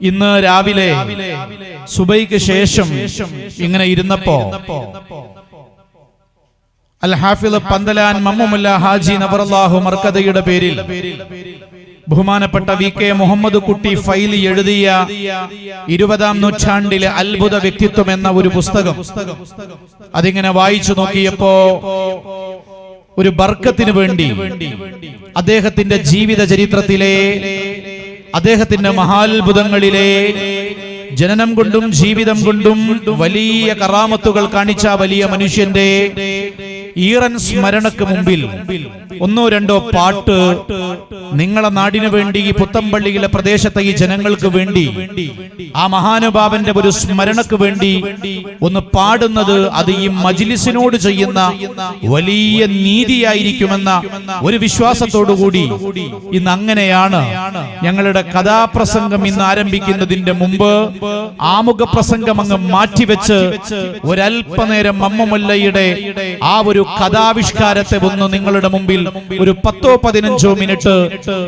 ഇന്ന് രാവിലെ സുബൈക്ക് ശേഷം ഇങ്ങനെ ഇരുന്നപ്പോ അൽ ഹാഫിദ് പന്തലാൻ മമ്മുല്ല ഹാജി നബറല്ലാഹു മർക്കദയുടെ പേരിൽ ബഹുമാനപ്പെട്ട വി കെ മുഹമ്മദ് കുട്ടി ഫൈലി എഴുതിയ ഇരുപതാം നൂറ്റാണ്ടിലെ അത്ഭുത വ്യക്തിത്വം എന്ന ഒരു പുസ്തകം. അതിങ്ങനെ വായിച്ചു നോക്കിയപ്പോ ഒരു ബർക്കത്തിന് വേണ്ടി അദ്ദേഹത്തിന്റെ ജീവിത ചരിത്രത്തിലെ അദ്ദേഹത്തിന്റെ മഹാത്ഭുതങ്ങളിലെ ജനനം കൊണ്ടും ജീവിതം കൊണ്ടും വലിയ കറാമത്തുകൾ കാണിച്ച വലിയ മനുഷ്യന്റെ ഈറൻ സ്മരണക്ക് മുമ്പിൽ ഒന്നോ രണ്ടോ പാട്ട് നിങ്ങളെ നാടിനു വേണ്ടി ഈ പുത്തമ്പള്ളിയിലെ പ്രദേശത്തെ ഈ ജനങ്ങൾക്ക് വേണ്ടി ആ മഹാനുഭാവന്റെ ഒരു സ്മരണക്ക് വേണ്ടി ഒന്ന് പാടുന്നത് അത് ഈ മജിലിസിനോട് ചെയ്യുന്ന വലിയ നീതിയായിരിക്കുമെന്ന ഒരു വിശ്വാസത്തോടുകൂടി ഇന്ന് അങ്ങനെയാണ് ഞങ്ങളുടെ കഥാപ്രസംഗം ഇന്ന് ആരംഭിക്കുന്നതിന്റെ മുമ്പ് ആമുഖ പ്രസംഗം അങ്ങ് മാറ്റിവെച്ച് ഒരല്പനേരം മമ്മമല്ലയുടെ ആ ഒരു കഥാവിഷ്കാരത്തെ ഒന്ന് നിങ്ങളുടെ മുമ്പിൽ ഒരു പത്തോ പതിനഞ്ചോ മിനിറ്റ്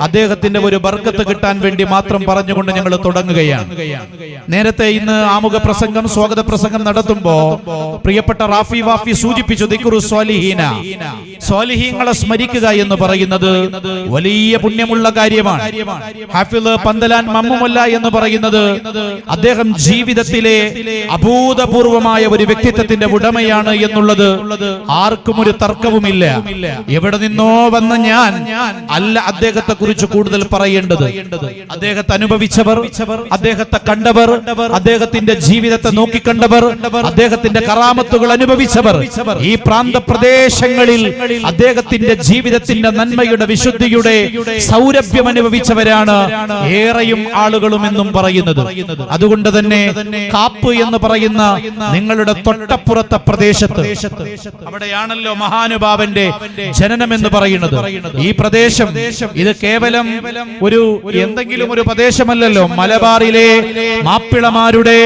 അദ്ദേഹത്തിന്റെ ഒരു ബർക്കത്ത് കിട്ടാൻ വേണ്ടി മാത്രം പറഞ്ഞുകൊണ്ട് ഞങ്ങൾ തുടങ്ങുകയാണ്. നേരത്തെ ഇന്ന് ആമുഖ പ്രസംഗം സ്വാഗത പ്രസംഗം നടത്തുമ്പോ പ്രിയപ്പെട്ട റാഫി വാഫി സൂചിപ്പിച്ചു ദിക്കുറു സ്വാലിഹീന. സ്വാലിഹീങ്ങളെ സ്മരിക്കുക എന്ന് പറയുന്നത് വലിയ പുണ്യമുള്ള കാര്യമാണ്. ഹാഫിൾ പന്തലാൻ മമ്മുമല്ല എന്ന് പറയുന്നത് അദ്ദേഹം ജീവിതത്തിലെ അഭൂതപൂർവമായ ഒരു വ്യക്തിത്വത്തിന്റെ ഉടമയാണ് എന്നുള്ളത് ആർക്കും ഒരു തർക്കവുമില്ല. എവിടെ നിന്നോ വന്ന ഞാൻ അല്ല അദ്ദേഹത്തെ കുറിച്ച് കൂടുതൽ പറയേണ്ടത്. അദ്ദേഹത്തെ അനുഭവിച്ചവർ അദ്ദേഹത്തെ കണ്ടവർ അദ്ദേഹത്തിന്റെ ജീവിതത്തെ നോക്കിക്കണ്ടവർ അദ്ദേഹത്തിന്റെ കറാമത്തുകൾ അനുഭവിച്ചവർ ഈ പ്രാന്ത പ്രദേശങ്ങളിൽ അദ്ദേഹത്തിന്റെ ജീവിതത്തിന്റെ നന്മയുടെ വിശുദ്ധിയുടെ സൗരഭ്യം അനുഭവിച്ചവരാണ് ഏറെയും ആളുകളും എന്നും പറയുന്നത്. അതുകൊണ്ട് തന്നെ കാപ്പ് എന്ന് പറയുന്ന നിങ്ങളുടെ തൊട്ടപ്പുറത്തെ പ്രദേശത്ത് അവിടെയാണല്ലോ മഹാനുഭാവന്റെ ജനനം എന്ന് പറയുന്നത്. ഈ പ്രദേശം ഇത് കേവലം ഒരു എന്തെങ്കിലും ഒരു പ്രദേശമല്ലല്ലോ. മലബാറിലെ മാപ്പിളമാരുടെ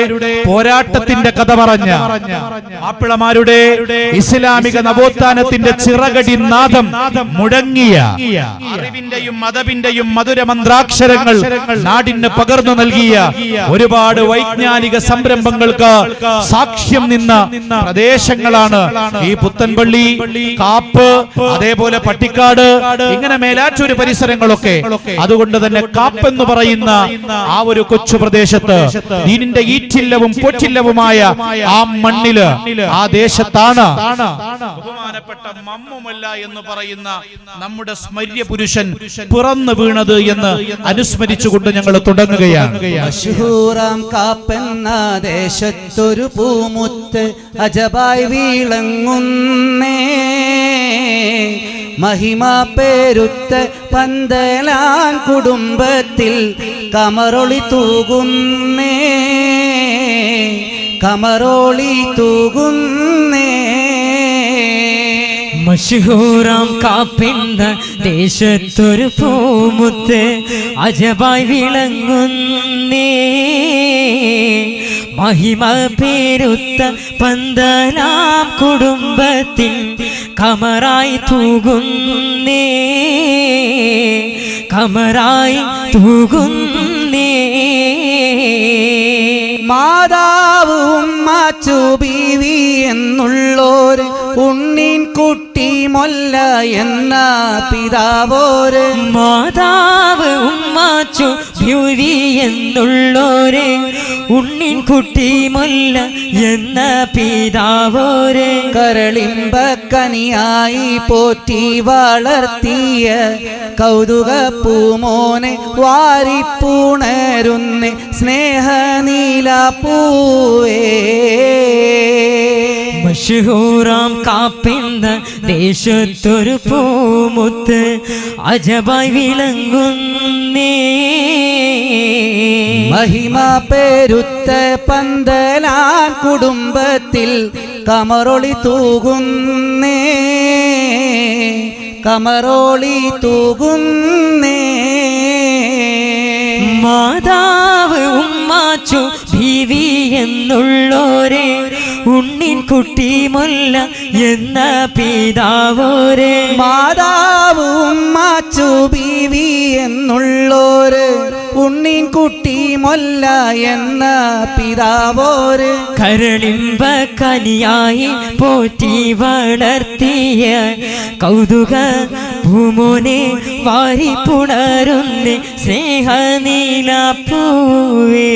പോരാട്ടത്തിന്റെ കഥ പറഞ്ഞ മാപ്പിളമാരുടെ ഇസ്ലാമിക നവോത്ഥാനത്തിന്റെ ചിറകടി നാദം മുടങ്ങിയ അറിവിന്റെയും മതവിന്റെയും മധുര മന്ത്രാക്ഷരങ്ങൾ നാടിന് പകർന്നു നൽകിയ ഒരുപാട് വൈജ്ഞാനിക സംരംഭങ്ങൾക്ക് സാക്ഷ്യം നിന്ന പ്രദേശങ്ങളാണ് ഈ പുത്തൻപള്ളി കാപ്പ് അതേപോലെ പട്ടിക്കാട് ഇങ്ങനെ മേലാറ്റൂര് പരിസരങ്ങളൊക്കെ. അതുകൊണ്ട് തന്നെ കാപ്പ് എന്ന് പറയുന്ന ആ ഒരു കൊച്ചു പ്രദേശത്ത് ദീനിന്റെ ഈറ്റില്ലവും പൊറ്റില്ലവുമായ ആ മണ്ണിൽ ആ ദേശത്താണ് ബഹുമാനപ്പെട്ട മമ്മുമല്ല എന്ന് പറയുന്ന നമ്മുടെ സ്മര്യ പുരുഷൻ പിറന്നു വീണത് എന്ന് അനുസ്മരിച്ചുകൊണ്ട് ഞങ്ങൾ തുടങ്ങുകയാണ്. ദേശത്തൊരു പൂമുത്ത് അജബായി വീളങ്ങുന്നേ മഹിമ പേരുത്ത പന്തലാൻ കുടുംബത്തിൽ കമറൊളി തൂകുന്നേ കമറോളി തൂകുന്നേ. മഷൂറാം കാപ്പിന്ന ദേശത്തൊരു പൂമുത്ത് അജബായി വിളങ്ങുന്നേ. മഹിമ പേരുത്ത പന്തനാം കുടുംബത്തിൽ കമറായി തൂകുന്നേ. കമറായി തൂകുന്നേ. മാതാവ് ഉമ്മാച്ചു ബീവി എന്നുള്ളോര് ഉണ്ണീൻ കുട്ടി മൊല്ല എന്ന പിതാവോര്. മാതാവ് ഉമ്മാച്ചു ബ്യൂരി എന്നുള്ളോരെ ഉണ്ണിൻ കുട്ടി മുല്ല എന്ന പിതാവോരെ. കരളിമ്പക്കനിയായി പോറ്റി വളർത്തിയ കൗതുക പൂമോനെ വാരിപ്പൂണരുന്ന് സ്നേഹനീല പൂവേ മഷഹൂറാം കാപ്പിന്ന ദേശത്തൊരു പൂമുത്ത് അജബായി വിളങ്ങുന്നേ. മഹിമ പേരുത്ത പന്തലാൻ കുടുംബത്തിൽ കമറൊളി തൂകുന്നേ. കമറോളി തൂകുന്നേ. മാതാവ് ഉമ്മാച്ചു ഭീവി എന്നുള്ളോരെ. ഉണ്ണിൻ കുട്ടി മുല്ല എന്ന പിതാവോരെ. മാതാവും മാച്ചു ബീവി എന്നുള്ളോര്. ഉണ്ണിൻ കുട്ടി മൊല്ല എന്ന പിതാവോര്. കരളിമ്പ കനിയായി പോറ്റി വളർത്തിയ കൗതുക ഭൂമോനെ വാരി പുണരുന്ന സ്നേഹനീല പൂവേ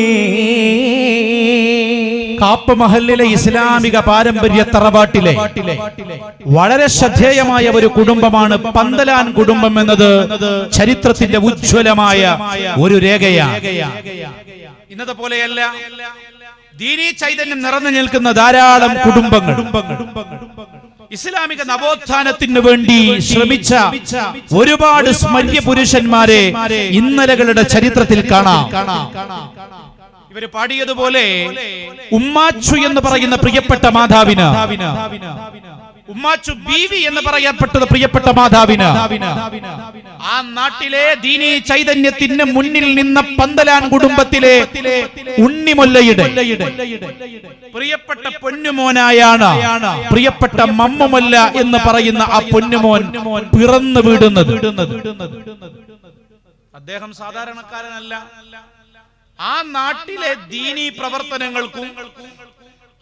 കാപ്പ് മഹലിലെ ഇസ്ലാമിക പാരമ്പര്യ തറവാട്ടിലെ വളരെ ശ്രദ്ധേയമായ ഒരു കുടുംബമാണ് പന്തലാൻ കുടുംബം എന്നത് ചരിത്രത്തിന്റെ ഉജ്ജ്വലമായ ഒരു രേഖയാണ് ഇന്നത്തെ പോലെയല്ല. ദീനീ ചൈതന്യം നിറഞ്ഞു നിൽക്കുന്ന ധാരാളം കുടുംബങ്ങൾ. ഇസ്ലാമിക നവോത്ഥാനത്തിന് വേണ്ടി ശ്രമിച്ച ഒരുപാട് സ്മര്യ പുരുഷന്മാരെ ഇന്നലകളുടെ ചരിത്രത്തിൽ കാണാം. ഇവർ പാടിയതുപോലെ ഉമ്മാച്ചു എന്ന് പറയുന്ന പ്രിയപ്പെട്ട മാതാവിന്. ഉമ്മാച്ചു ബീവി എന്ന് പറയപ്പെട്ടത് പ്രിയപ്പെട്ട മാതാവിന്. ആ നാട്ടിലെ ദീനി ചൈതന്യത്തിന് മുന്നിൽ നിന്ന പന്തലാൻ കുടുംബത്തിലെ ഉണ്ണിമൊല്ലയുടെ പ്രിയപ്പെട്ട പൊന്നുമോനായാണ് പ്രിയപ്പെട്ട മമ്മുമൊല്ല എന്ന് പറയുന്ന ആ പൊന്നുമോൻ പിറന്നു വീടുന്നത്. അദ്ദേഹം സാധാരണക്കാരനല്ല. ആ നാട്ടിലെ ദീനി പ്രവർത്തനങ്ങൾക്കും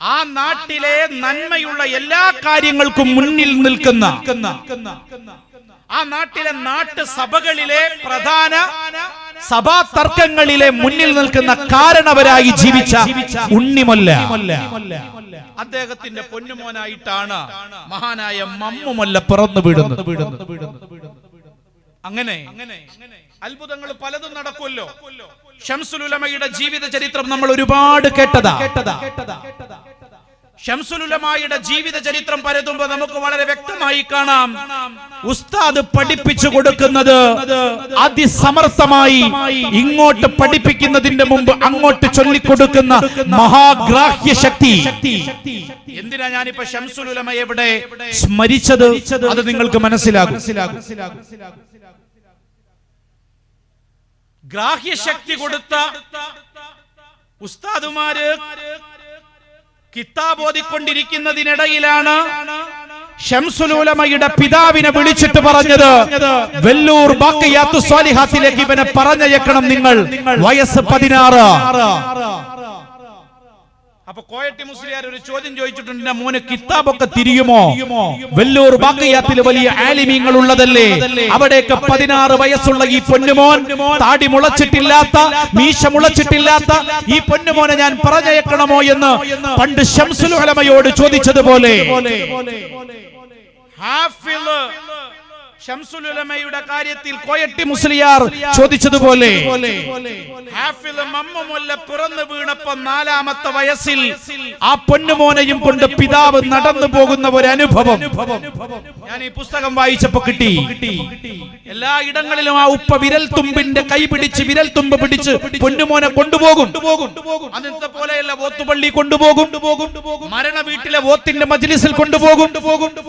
ആ നാട്ടിലെ നന്മയുള്ള എല്ലാ കാര്യങ്ങൾക്കും മുന്നിൽ നിൽക്കുന്ന ആ നാട്ടിലെ നാട്ടു സഭകളിലെ പ്രധാന സഭാ തർക്കങ്ങളിലെ മുന്നിൽ നിൽക്കുന്ന കാരണവരായി ജീവിച്ച ഉണ്ണിമൊല്ല. അദ്ദേഹത്തിന്റെ പൊന്നുമോനായിട്ടാണ് മഹാനായ മമ്മുമൊല്ല പിറന്നു വീടുന്നത് അങ്ങനെ അത്ഭുതങ്ങൾ പലതും നടക്കുമല്ലോ. ഷംസുലുലമയുടെ ജീവിത ചരിത്രം നമ്മൾ ഒരുപാട് കേട്ടതാ. കേട്ടതാ കേട്ടതാ ഷംസുലുലമായുടെ ജീവിത ചരിത്രം പരതുമ്പോ നമുക്ക് വളരെ വ്യക്തമായി കാണാം. ഉസ്താദ് പഠിപ്പിച്ചു കൊടുക്കുന്നത് അതിസമർത്ഥമായി ഇങ്ങോട്ട് പഠിപ്പിക്കുന്നതിന്റെ മുമ്പ് അങ്ങോട്ട് ചൊല്ലിക്കൊടുക്കുന്ന മഹാഗ്രാഹ്യ ശക്തി. എന്തിനാ ഞാനിപ്പോ ഷംസുലുലമ എവിടെ സ്മരിച്ചത്? അത് നിങ്ങൾക്ക് മനസ്സിലാകും മനസ്സിലാകും മനസ്സിലാകും. ഗ്രാഹ്യശക്തി കൊടുത്ത ഉസ്താദുമാര് കിതാബ് ഓതിക്കൊണ്ടിരിക്കുന്നതിനിടയിലാണ് ഷംസുലൂലമയുടെ പിതാവിനെ വിളിച്ചിട്ട് പറഞ്ഞത് വെല്ലൂർ ബാക്കിയാത്തു സ്വാലിഹാത്തിലേക്ക് ഇവനെ പറഞ്ഞയക്കണം നിങ്ങൾ വയസ്സ് പതിനാറ്. അപ്പൊ കോയട്ടി മുസ്ലിയാർ ഒരു ചോദ്യം ചോദിച്ചിട്ടുണ്ട് "എന്റെ മോന് കിതാബൊക്കെ തിരിയുമോ? വെല്ലൂർ ബാക്കിയാത്തിൽ വലിയ ആലിമീങ്ങൾ ഉള്ളതല്ലേ അവിടെയൊക്കെ പതിനാറ് വയസ്സുള്ള ഈ പൊന്നുമോൻ താടി മുളച്ചിട്ടില്ലാത്ത മീശ മുളച്ചിട്ടില്ലാത്ത ഈ പൊന്നുമോനെ ഞാൻ പറഞ്ഞയക്കണമോ എന്ന് പണ്ട് ഷംസുൽ ഉലമയോട് ചോദിച്ചതുപോലെ. ഹാഫിൾ ഷംസുൽ ഉലമയുടെ കാര്യത്തിൽ കോയട്ടി മുസ്ലിയാർ ചോദിച്ചതുപോലെ പിറന്നു വീണപ്പോ നാലാമത്തെ വയസ്സിൽ ആ പൊന്നുമോനെയും കൊണ്ട് പിതാവ് നടന്നു പോകുന്ന ഒരു അനുഭവം ഞാൻ ഈ പുസ്തകം വായിച്ചപ്പോ കിട്ടി. എല്ലാ ഇടങ്ങളിലും ആ ഉപ്പ വിരൽ തുമ്പിന്റെ കൈ പിടിച്ച് വിരൽ തുമ്പ് പിടിച്ച് പൊന്നുമോനെ കൊണ്ടുപോകും. അന്നത്തെ പോലെയല്ല ഓത്തുപള്ളി കൊണ്ടുപോകും. മരണ വീട്ടിലെ ഓത്തിന്റെ മജ്ലിസിൽ കൊണ്ടുപോകും.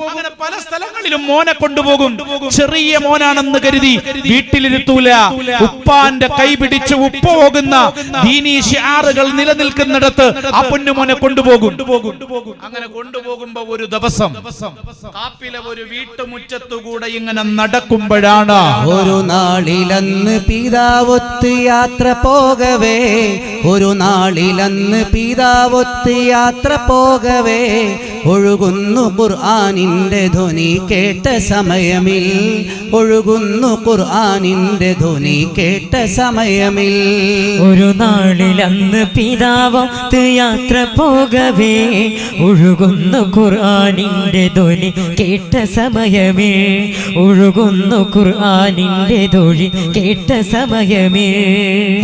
അങ്ങനെ പല സ്ഥലങ്ങളിലും മോനെ കൊണ്ടുപോകും. ചെറിയ മോനാണെന്ന് കരുതി വീട്ടിലിരുത്തൂല. ഉപ്പാന്റെ കൈ പിടിച്ച് ഉപ്പ് പോകുന്ന ദീനീ നിലനിൽക്കുന്നിടത്ത് ആ പൊന്നുമോനെ കൊണ്ടുപോകും. അങ്ങനെ കൊണ്ടുപോകുമ്പോ ഒരു ദിവസം കാപ്പിലെ ഒരു വീട്ടുമുറ്റത്തുകൂടെ ഇങ്ങനെ നടക്കുമ്പോഴാണ് ഒരു നാളിലന്ന് പിതാവൊത്ത് യാത്ര പോകവേ. ഒരു നാളിലന്ന് പിതാവൊത്ത് യാത്ര പോകവേ. ഒഴുകുന്നു ഖുർആാനിന്റെ ധ്വനി കേട്ട സമയമിൽ. ഒഴുകുന്നു ഖുർആാനിന്റെ ധ്വനി കേട്ട സമയമിൽ. ഒരു നാളിലന്ന് പിതാവത്ത് യാത്ര പോകവേ. ഒഴുകുന്നു ഖുർആാനിന്റെ ധ്വനി കേട്ട സമയമേ ഒഴുകുന്നു ഖുർആാനിന്റെ ധ്വനി കേട്ട സമയമേ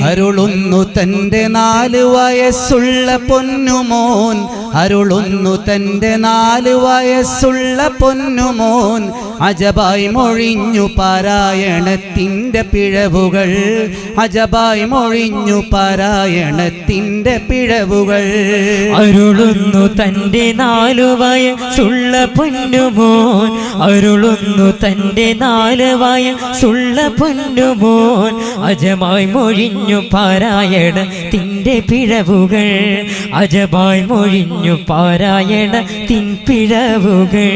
അരുളുന്നു തന്റെ നാല് വയസ്സുള്ള പൊന്നുമോൻ. അരുളുന്നു തന്റെ നാല് വയസ്സുള്ള പൊന്നുമോൻ. അജബായി മൊഴിഞ്ഞു പാരായണത്തിന്റെ പിഴവുകൾ. അജബായി മൊഴിഞ്ഞു പാരായണത്തിന്റെ പിഴവുകൾ. അരുളുന്നു തന്റെ നാലു വയസ്സുള്ള പൊന്നുമോൻ. അരുളുന്നു തന്റെ നാല് വയസ്സുള്ള പൊന്നുമോൻ. അജമായി മൊഴിഞ്ഞു പാരായണത്തിന്റെ പിഴവുകൾ അജബായ് മൊഴിഞ്ഞു പാരായണത്തിൻ പിഴവുകൾ.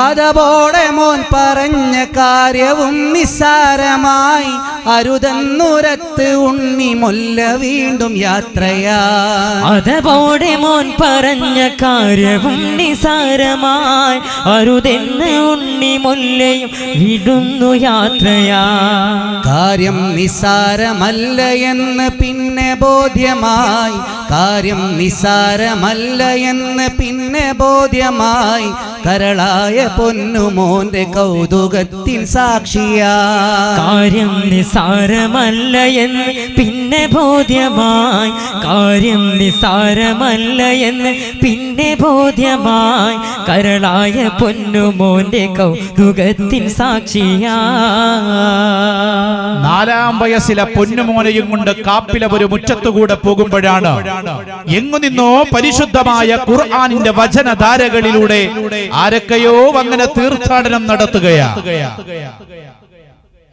അതപോടെ മോൻ പറഞ്ഞ കാര്യവും നിസ്സാരമായി അരുതെന്നുരത്ത് ഉണ്ണി മുല്ല വീണ്ടും യാത്രയാ അതപോടെ മോൻ പറഞ്ഞ കാര്യവും നിസാരമായി അരുതെന്ന് ഉണ്ണി മുല്ലയും വിടുന്നു യാത്രയാ. കാര്യം നിസാരമല്ല എന്ന് പിന്നെ ബോധ്യമായി. കാര്യം നിസാരമല്ല എന്ന് പിന്നെ ബോധ്യമായി കരളായ പൊന്നുമോന്റെ കൗതുകത്തിൻ സാക്ഷിയാ. കാര്യം നിസാരമല്ല എന്ന് പിന്നെ ബോധ്യമായി. കാര്യം നിസാരമല്ല എന്ന് പിന്നെ ബോധ്യമായി. കരളായ പൊന്നുമോന്റെ കൗതുകത്തിൻ സാക്ഷിയാ. നാലാം വയസ്സിലെ പൊന്നുമോനെയും കൊണ്ട് കാപ്പില ഒരു മുറ്റത്തുകൂടെ പോകുമ്പോഴാണ് എങ്ങു നിന്നോ പരിശുദ്ധമായ ഖുർആാനിന്റെ വചനധാരകളിലൂടെ ആരൊക്കെയോ അങ്ങനെ തീർത്ഥാടനം നടത്തുകയാ.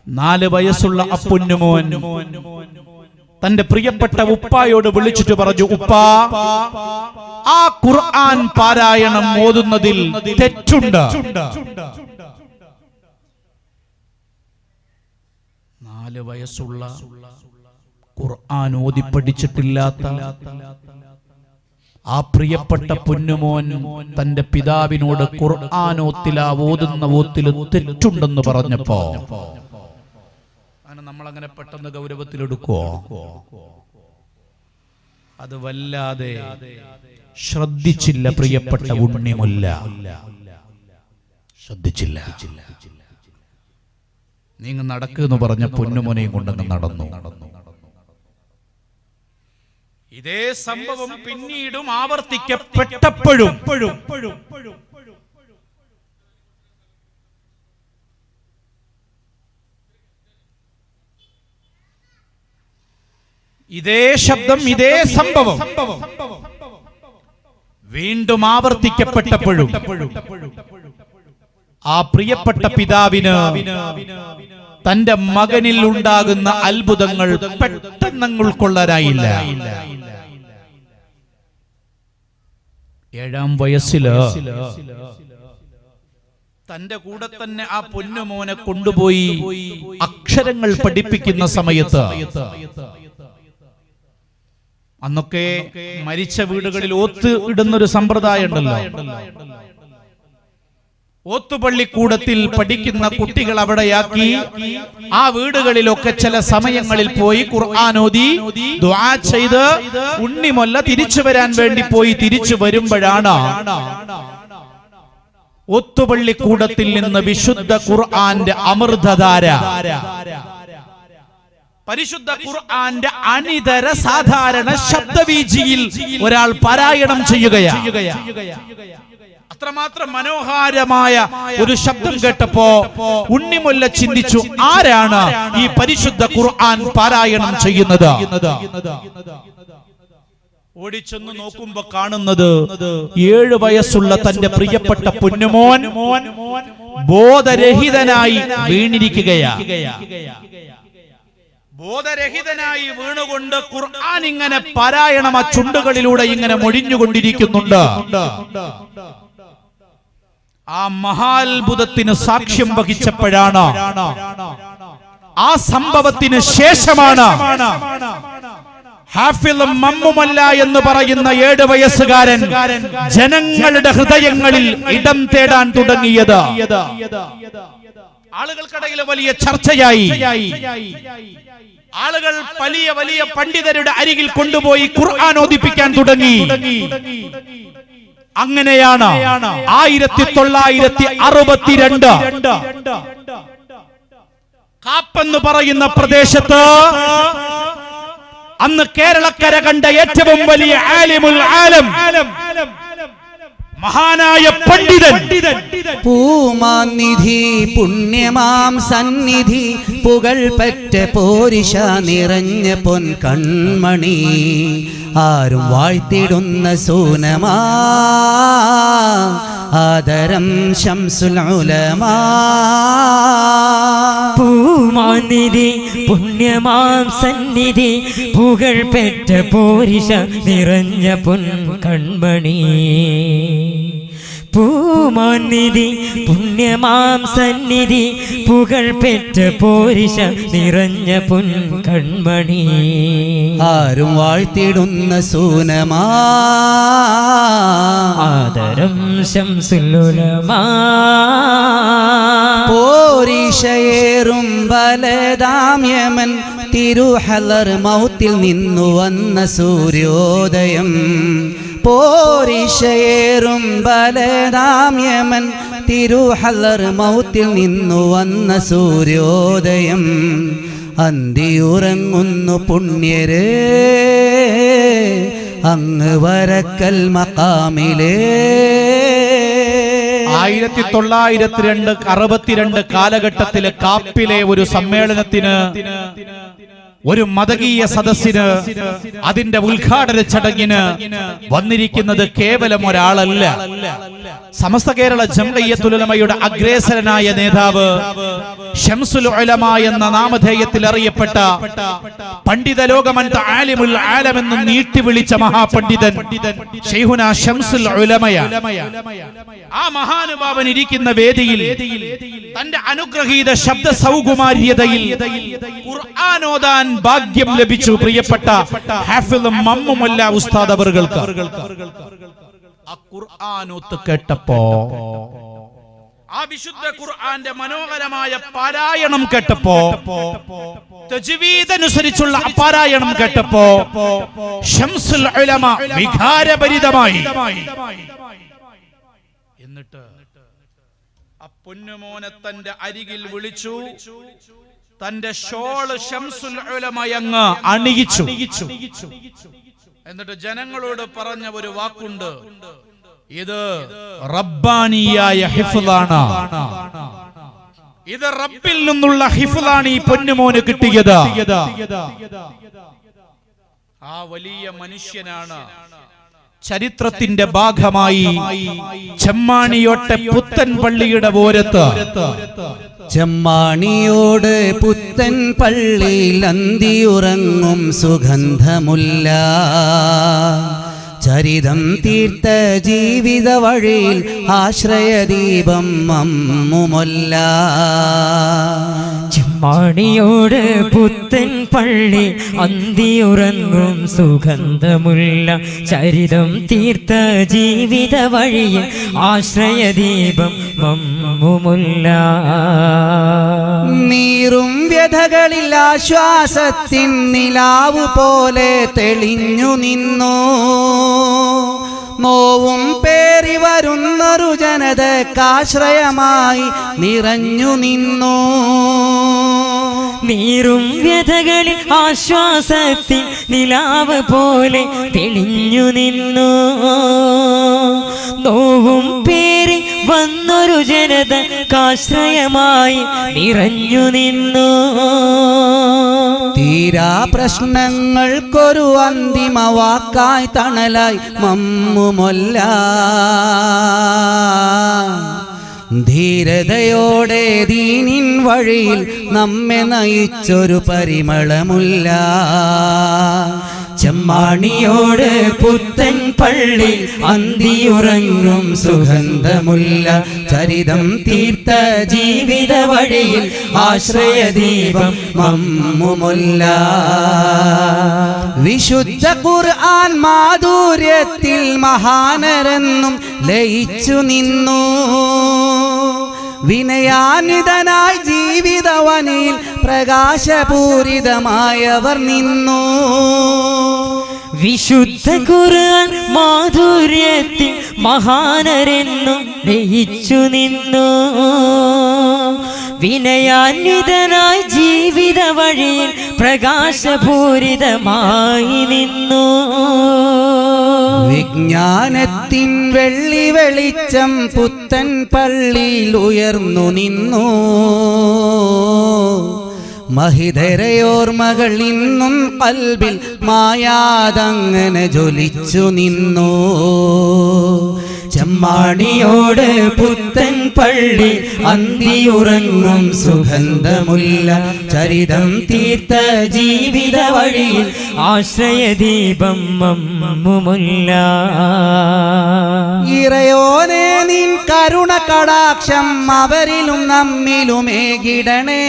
നാല് വയസ്സുള്ള അപ്പുന്നുമോൻ തന്റെ പ്രിയപ്പെട്ട ഉപ്പായോട് വിളിച്ചിട്ട് പറഞ്ഞു ഉപ്പാ ആ ഖുർആൻ പാരായണം ഓതുന്നതിൽ തെറ്റുണ്ട്. നാല് വയസ്സുള്ള ഖുർആൻ ഓതി പഠിച്ചിട്ടില്ലാത്ത ആ പ്രിയപ്പെട്ട പൊന്നുമോൻ തന്റെ പിതാവിനോട് ഖുർആൻ ഓത്തില ഓതുന്ന ഓത്തിൽ തെറ്റുണ്ടെന്ന് പറഞ്ഞപ്പോ നമ്മൾ അങ്ങനെ പെട്ടെന്ന് ഗൗരവത്തിലെടുക്കോ അത് വല്ലാതെ ശ്രദ്ധിച്ചില്ല പ്രിയപ്പെട്ട ഉണ്ണിമുല്ല. ശ്രദ്ധിച്ചില്ല. നീങ്ങ് നടക്കുന്നു പറഞ്ഞ പൊന്നുമോനെയും കൊണ്ടങ്ങ് നടന്നു. ഇതേ സംഭവം പിന്നീടും ആവർത്തിക്കപ്പെട്ടപ്പോഴും ഇതേ ശബ്ദം ഇതേ സംഭവം വീണ്ടും ആവർത്തിക്കപ്പെട്ടപ്പോഴും. ആ പ്രിയപ്പെട്ട പിതാവിന് തന്റെ മകനിൽ ഉണ്ടാകുന്ന അത്ഭുതങ്ങൾ പെട്ടെന്ന് ഉൾക്കൊള്ളാനായില്ല. ഏഴാം വയസ്സിൽ തന്റെ കൂടെ തന്നെ ആ പൊന്നുമോനെ കൊണ്ടുപോയി അക്ഷരങ്ങൾ പഠിപ്പിക്കുന്ന സമയത്ത് അന്നൊക്കെ മരിച്ച വീടുകളിൽ ഓത്ത് ഇടുന്നൊരു സമ്പ്രദായം ഉണ്ടല്ലോ. ഓത്തുപള്ളിക്കൂടത്തിൽ പഠിക്കുന്ന കുട്ടികൾ അവിടെയാക്കി ആ വീടുകളിലൊക്കെ ചില സമയങ്ങളിൽ പോയി ഖുർആാനോദി ദ്വാ ചെയ്ത് ഉണ്ണിമൊല്ല തിരിച്ചു വരാൻ വേണ്ടി പോയി തിരിച്ചു വരുമ്പോഴാണ് ഒത്തുപള്ളിക്കൂടത്തിൽ നിന്ന് വിശുദ്ധ ഖുർആന്റെ അമൃതധാര. പരിശുദ്ധ ഖുർആന്റെ അണിതര സാധാരണ ശബ്ദവീചിയിൽ ഒരാൾ പാരായണം ചെയ്യുകയാണ് അത്രമാത്രം മനോഹാരമായ ഒരു ശബ്ദം കേട്ടപ്പോ ഉണ്ണിമുല്ല ചിന്തിച്ചു ആരാണ് ഈ പരിശുദ്ധ ഖുർആൻ പാരായണം ചെയ്യുന്നത്? ഓടിച്ചെന്ന് നോക്കുമ്പോ കാണുന്നത് ഏഴു വയസ്സുള്ള തന്റെ പ്രിയപ്പെട്ട പൊന്നുമോൻ ബോധരഹിതനായി വീണിരിക്കുകയാ. ബോധരഹിതനായി വീണുകൊണ്ട് ഖുർആൻ ഇങ്ങനെ പാരായണം ആ ചുണ്ടുകളിലൂടെ ഇങ്ങനെ മൊഴിഞ്ഞുകൊണ്ടിരിക്കുന്നുണ്ട്. ആ മഹാത്ഭുതത്തിന് സാക്ഷ്യം വഹിച്ചപ്പോഴാണ് ആ സംഭവത്തിന് ശേഷമാണ് ഹാഫിലും മമ്മുമല്ല എന്ന് പറയുന്ന ഏഴ് വയസ്സുകാരൻ ജനങ്ങളുടെ ഹൃദയങ്ങളിൽ ഇടം തേടാൻ തുടങ്ങിയത്. ആളുകൾക്കിടയിൽ വലിയ ചർച്ചയായി. ആളുകൾ വലിയ വലിയ പണ്ഡിതരുടെ അരികിൽ കൊണ്ടുപോയി ഖുർആൻ ഓദിപ്പിക്കാൻ തുടങ്ങി. അങ്ങനെയാണ്. ആയിരത്തി തൊള്ളായിരത്തി അറുപത്തിരണ്ട് കാപ്പെന്ന് പറയുന്ന പ്രദേശത്ത് അന്ന് കേരളക്കര കണ്ട ഏറ്റവും വലിയ ആലിമുൽ ആലം. മഹാനായ പണ്ഡിതൻ. പൂമാനിധി പുണ്യമാം സന്നിധി പുകൾ പറ്റ പോരിശ നിറഞ്ഞ പൊൻ കൺമണി. ആരും വാഴ്ത്തിടുന്ന സൂനമാ ആദരം ശംസുലമാ ഉലമാ. പൂമാനിധി പുണ്യമാം സന്നിധി പുകൾ പെറ്റ പോരിഷ നിറഞ്ഞ പൊൻ കൺമണി പൂമാനിധി പുണ്യമാം സന്നിധി പുകൾ പെറ്റ പോരിശ നിറഞ്ഞ പുൻ കൺമണി ആരും വാഴ്ത്തിടുന്ന സൂനമാ. ആദരം ശംസുലുലമാ. ബലദാമ്യമൻ തിരുഹലർ മൗത്തിൽ നിന്നു വന്ന സൂര്യോദയം. പോരിഷയേറും ബലദാമ്യമൻ തിരുഹലർ മൗത്തിൽ നിന്നു വന്ന സൂര്യോദയം. അന്തിയുറങ്ങുന്നു പുണ്യരേ അങ്ങ് വരക്കൽ മക്കാമിലേ. ആയിരത്തി തൊള്ളായിരത്തി രണ്ട് അറുപത്തിരണ്ട് കാലഘട്ടത്തിലെ കാപ്പിലെ ഒരു സമ്മേളനത്തിന് ഒരു മതകീയ സദസ്സിന് അതിന്റെ ഉദ്ഘാടന ചടങ്ങിന് വന്നിരിക്കുന്നത് കേവലം ഒരാളല്ല. സമസ്ത കേരള ജംഗയ്യത്തുലമയുടെ അഗ്രേസരനായ നേതാവ് ഷംസുൽ ഉലമ എന്ന നാമധേയത്തിൽ അറിയപ്പെട്ട പണ്ഡിത ലോകമന്ത ആലിമുൽ ആലമെന്ന് നീട്ടി വിളിച്ച മഹാപണ്ഡിതൻ ഷെയ്ഹുന ഷംസുൽ ഉലമയ. ആ മഹാനുഭാവൻ ഇരിക്കുന്ന വേദിയിൽ തന്റെ അനുഗ്രഹീത ശബ്ദ സൗകുമാര്യതയിൽ ഖുർആാനോദാൻ ഭാഗ്യം ലഭിച്ചു പ്രിയപ്പെട്ട ഹാഫിദ് മമ്മുമല്ല ഉസ്താദ് അവറുകൾക്ക് ആ ഖുർആാനോത്ത് കേട്ടപ്പോ ആ വിശുദ്ധ ഖുർആന്റെ മനോഹരമായ പാരായണം കേട്ടപ്പോ തജ്വീദനുസരിച്ചുള്ള പാരായണം കേട്ടപ്പോ ഷംസുൽ ഉലമ വികാരഭരിതമായി. എന്നിട്ട് ആ പൊന്നുമോനെ തന്റെ അരികിൽ വിളിച്ചു തന്റെ ഷോൾ ഷംസുൽ ഉലമയങ്ങ് അണിയിച്ചു. എന്നിട്ട് ജനങ്ങളോട് പറഞ്ഞ ഒരു വാക്കുണ്ട്. ഇത് റബ്ബാനിയായ ഹിഫ്ലാണ് ഇത് റബ്ബിൽ നിന്നുള്ള ഹിഫ്ലാണ് ഈ പൊന്നുമോന് കിട്ടിയത്. ആ വലിയ മനുഷ്യനാണ്. ചരിത്രത്തിന്റെ ഭാഗമായി ചെമ്മാണിയോട്ടെ പുത്തൻ പള്ളിയുടെ ഓരത്ത്. ചെമ്മാണിയോട് പുത്തൻ പള്ളിയിൽ അന്തിയുറങ്ങും സുഗന്ധമുല്ല. ചരിതം തീർത്ത ജീവിത വഴിയിൽ ആശ്രയദീപം അമ്മുമൊല്ല. ചെമ്മാണിയോട് പുത്തൻ പള്ളി അന്തിയുറങ്ങും സുഗന്ധമുള്ള ചരിതം തീർത്ത ജീവിത വഴിയിൽ ആശ്രയദീപം മമ്മുമുല്ല നീറും വ്യഥകളിൽ ആശ്വാസത്തിൻ നിലാവ് പോലെ തെളിഞ്ഞു നിന്നു. നോവും പേറി വരുന്നൊരു ജനതക്കാശ്രയമായി നിറഞ്ഞു നിന്നു. നീറും വ്യഥകളിൽ ആശ്വാസത്തിൽ നിലാവ് പോലെ തെളിഞ്ഞു നിന്നു. നോവും പേരി വന്നൊരു ജനത കാശ്രയമായി നിറഞ്ഞു നിന്നു. തീരാ പ്രശ്നങ്ങൾക്കൊരു അന്തിമ വാക്കായി തണലായി മമ്മുമൊല്ല. ധീരതയോടെ ദീനിൻ വഴിയിൽ നമ്മെ നയിച്ചൊരു പരിമളമുല്ല. ചെമ്മാണിയോട് പുത്തൻ പള്ളി അന്തിയുറങ്ങും സുഗന്ധമുല്ല. ചരിതം തീർത്ത ജീവിത വഴിയിൽ ആശ്രയദീപം മമ്മുമുല്ല. വിശുദ്ധ ഖുർആൻ മാധുര്യത്തിൽ മഹാനരെന്നും ലയിച്ചു നിന്നു. വിനയാനിതനായി ജീവിതവനിൽ പ്രകാശപൂരിതമായവർ നിന്നു. വിശുദ്ധ കുറാൻ മാധുര്യത്തിൽ മഹാനരെന്നും ലയിച്ചു നിന്നു. വിനയാന്വിതനായി ജീവിത വഴിയിൽ പ്രകാശപൂരിതമായി നിന്നു. വിജ്ഞാനത്തിൻ വെള്ളി വെളിച്ചം പുത്തൻ പള്ളിയിൽ ഉയർന്നു നിന്നു. മഹിതരയോർമകൾ ഇന്നും കൽബിൽ മായാതങ്ങനെ ജ്വലിച്ചു നിന്നു. എമ്മാണിയോട് പുത്തൻ പള്ളി അന്തിയുറങ്ങും സുഗന്ധമുല്ല. ചരിതം തീർത്ത ജീവിത വഴിയിൽ ആശ്രയദീപം മമ്മുമുല്ല ഇറയോനെ നിൻ കരുണ കടാക്ഷം അവരിലും നമ്മിലുമേകിടണേ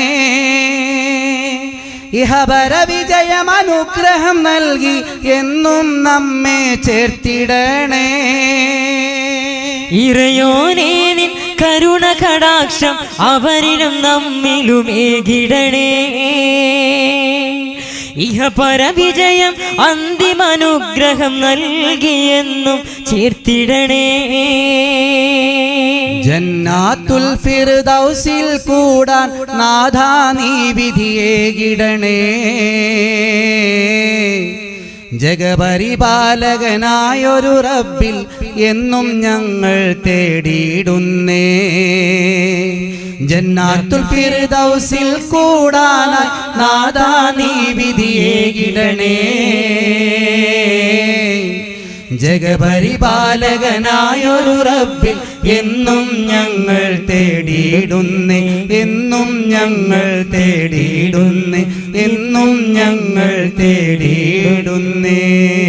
ഇഹപര വിജയം അനുഗ്രഹം നൽകി എന്നും നമ്മെ ചേർത്തിടണേ. ഇറയോനേ കരുണ കടാക്ഷം അവരിലും നമ്മിലും ഏകിടണേ. ഇഹ പരവിജയം അന്തിമനുഗ്രഹം നൽകിയെന്നും ചേർത്തിടണേ. ജന്നാത്തുൽ ഫിർദൗസിൽ കൂടാൻ നാഥാ നീ വിധിയേകിടണേ. ജഗപരിപാലകനായൊരു റബ്ബിൽ എന്നും ഞങ്ങൾ തേടിയിടുന്നേ. ജന്നാത്തുൽ ഫിർദൗസിൽ കൂടാനായി നാഥാ നീ വിധിയേകിടണേ. ജഗപരിപാലകനായൊരു റബ്ബിൽ എന്നും ഞങ്ങൾ തേടിയിടുന്നേ എന്നും ഞങ്ങൾ തേടിയിടുന്നേ എന്നും ഞങ്ങൾ തേടിയിടുന്നേ.